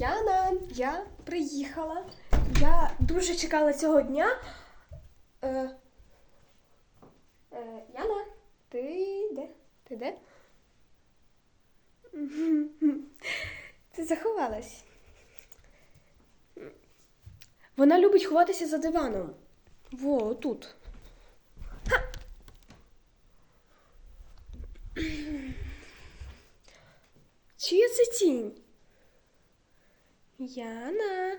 Яна, я приїхала. Я дуже чекала цього дня. Е, е, Яна, ти де? Ти де? Ти заховалась. Вона любить ховатися за диваном. Во, тут. Чия це тінь? Яна.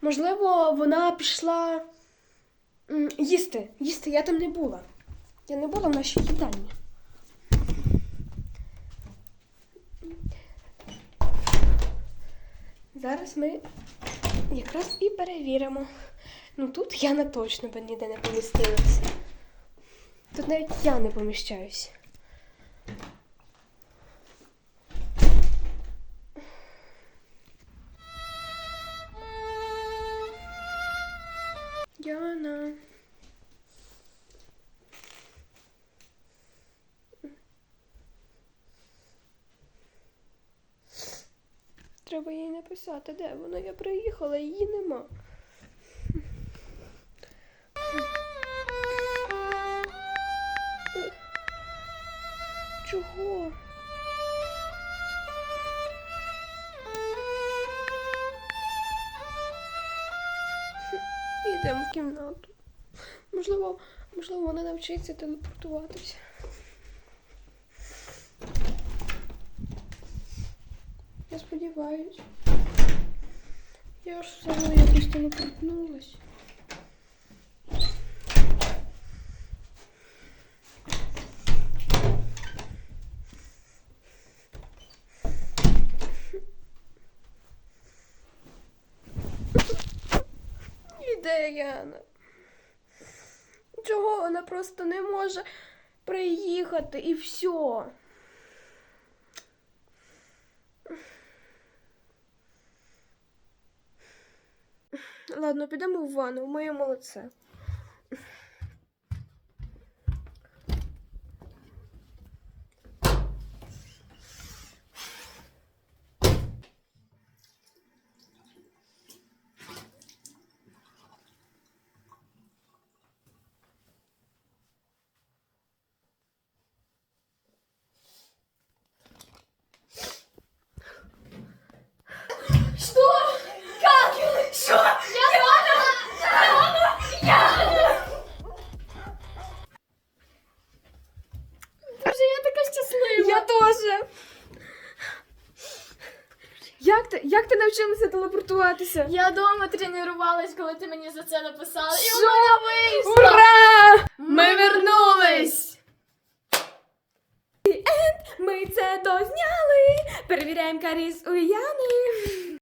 Можливо, вона пішла їсти. Їсти, я там не була. Я не була в нашій їдальні. Зараз ми якраз і перевіримо. Ну тут Яна точно би ніде не помістилася. Тут навіть я не поміщаюсь. Яна. Треба їй написати, де вона. Я приїхала, її нема. Чого? Йдемо в кімнату. Можливо, можливо, вона навчиться телепортуватися. Я сподіваюсь. Я ж все одно якось телепортнулась. Яна? Чого вона просто не може приїхати і все? Ладно, підемо в ванну, в моє молодце. Что? Как? Что? Я Яна! Яна! Боже, я така щаслива. Я теж. Як ти, як ти навчилася телепортуватися? Я вдома тренувалась, коли ти мені за це написала. І у мене вийшло! Ура! Ми вернулись! Ми це дозняли. Перевіряємо каріс у Яни.